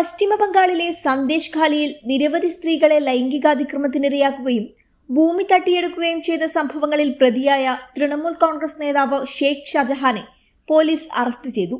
പശ്ചിമ ബംഗാളിലെ സന്ദേശ് ഖാലിയിൽ നിരവധി സ്ത്രീകളെ ലൈംഗികാതിക്രമത്തിനിരയാക്കുകയും ഭൂമി തട്ടിയെടുക്കുകയും ചെയ്ത സംഭവങ്ങളിൽ പ്രതിയായ തൃണമൂൽ കോൺഗ്രസ് നേതാവ് ഷെയ്ഖ് ഷാജഹാനെ പോലീസ് അറസ്റ്റ് ചെയ്തു.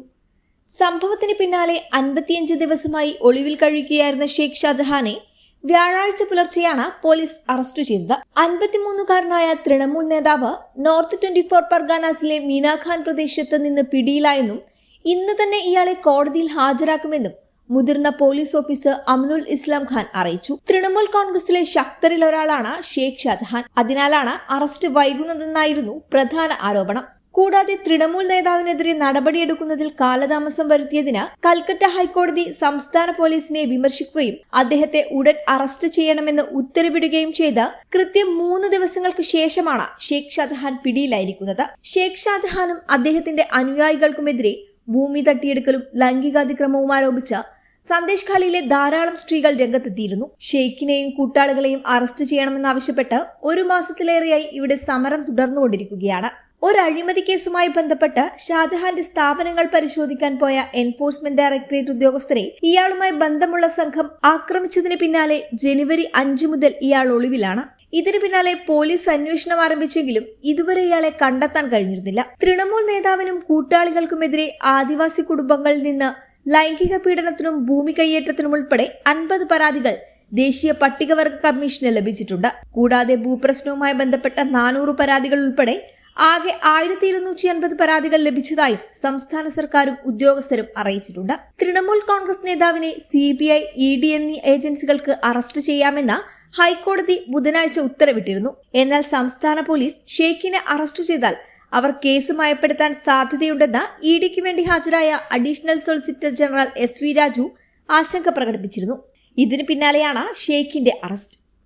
സംഭവത്തിന് പിന്നാലെ അൻപത്തിയഞ്ച് ദിവസമായി ഒളിവിൽ കഴിയുകയായിരുന്ന ഷെയ്ഖ് ഷാജഹാനെ വ്യാഴാഴ്ച പുലർച്ചെയാണ് പോലീസ് അറസ്റ്റ് ചെയ്തത്. അൻപത്തിമൂന്നുകാരനായ തൃണമൂൽ നേതാവ് നോർത്ത് ട്വന്റി ഫോർ പർഗാനാസിലെ മീനാഖാൻ പ്രദേശത്ത് നിന്ന് പിടിയിലായെന്നും ഇന്ന് തന്നെ ഇയാളെ കോടതിയിൽ ഹാജരാക്കുമെന്നും മുതിർന്ന പോലീസ് ഓഫീസർ അമ്നുൽ ഇസ്ലാം ഖാൻ അറിയിച്ചു. തൃണമൂൽ കോൺഗ്രസിലെ ശക്തരിൽ ഒരാളാണ് ഷെയ്ഖ് ഷാജഹാൻ. അതിനാലാണ് അറസ്റ്റ് വൈകുന്നതെന്നായിരുന്നു പ്രധാന ആരോപണം. കൂടാതെ തൃണമൂൽ നേതാവിനെതിരെ നടപടിയെടുക്കുന്നതിൽ കാലതാമസം വരുത്തിയതിന് കൽക്കട്ട ഹൈക്കോടതി സംസ്ഥാന പോലീസിനെ വിമർശിക്കുകയും അദ്ദേഹത്തെ ഉടൻ അറസ്റ്റ് ചെയ്യണമെന്ന് ഉത്തരവിടുകയും ചെയ്ത് കൃത്യം മൂന്ന് ദിവസങ്ങൾക്ക് ശേഷമാണ് ഷെയ്ഖ് ഷാജഹാൻ പിടിയിലായിരിക്കുന്നത്. ഷെയ്ഖ് ഷാജഹാനും അദ്ദേഹത്തിന്റെ അനുയായികൾക്കുമെതിരെ ഭൂമി തട്ടിയെടുക്കലും ലൈംഗികാതിക്രമവും ആരോപിച്ച സന്ദേശ് ഖാലിയിലെ ധാരാളം സ്ത്രീകൾ രംഗത്തെത്തിയിരുന്നു. ഷെയ്ഖിനെയും കൂട്ടാളികളെയും അറസ്റ്റ് ചെയ്യണമെന്നാവശ്യപ്പെട്ട് ഒരു മാസത്തിലേറെയായി ഇവിടെ സമരം തുടർന്നുകൊണ്ടിരിക്കുകയാണ്. അഴിമതി കേസുമായി ബന്ധപ്പെട്ട് ഷാജഹാന്റെ സ്ഥാപനങ്ങൾ പരിശോധിക്കാൻ പോയ എൻഫോഴ്സ്മെന്റ് ഡയറക്ടറേറ്റ് ഉദ്യോഗസ്ഥരെ ഇയാളുമായി ബന്ധമുള്ള സംഘം ആക്രമിച്ചതിന് പിന്നാലെ ജനുവരി അഞ്ചു മുതൽ ഇയാൾ ഒളിവിലാണ്. ഇതിനു പിന്നാലെ പോലീസ് അന്വേഷണം ആരംഭിച്ചെങ്കിലും ഇതുവരെ ഇയാളെ കണ്ടെത്താൻ കഴിഞ്ഞിരുന്നില്ല. തൃണമൂൽ നേതാവിനും കൂട്ടാളികൾക്കുമെതിരെ ആദിവാസി കുടുംബങ്ങളിൽ നിന്ന് ലൈംഗിക പീഡനത്തിനും ഭൂമി കയ്യേറ്റത്തിനും ഉൾപ്പെടെ അൻപത് പരാതികൾ ദേശീയ പട്ടികവർഗ കമ്മീഷന് ലഭിച്ചിട്ടുണ്ട്. കൂടാതെ ഭൂപ്രശ്നവുമായി ബന്ധപ്പെട്ട നാനൂറ് പരാതികൾ ഉൾപ്പെടെ ആകെ ആയിരത്തി ഇരുന്നൂറ്റി അൻപത് പരാതികൾ ലഭിച്ചതായും സംസ്ഥാന സർക്കാരും ഉദ്യോഗസ്ഥരും അറിയിച്ചിട്ടുണ്ട്. തൃണമൂൽ കോൺഗ്രസ് നേതാവിനെ C B I E D എന്നീ ഏജൻസികൾക്ക് അറസ്റ്റ് ചെയ്യാമെന്ന ഹൈക്കോടതി ബുധനാഴ്ച ഉത്തരവിട്ടിരുന്നു. എന്നാൽ സംസ്ഥാന പോലീസ് ഷെയ്ഖിനെ അറസ്റ്റ് ചെയ്താൽ അവർ കേസ് മയപ്പെടുത്താൻ സാധ്യതയുണ്ടെന്ന് ഇ ഡിക്ക് വേണ്ടി ഹാജരായ additional solicitor general S V Raju ആശങ്ക പ്രകടിപ്പിച്ചിരുന്നു. ഇതിനു പിന്നാലെയാണ് ഷെയ്ഖിന്റെ അറസ്റ്റ്.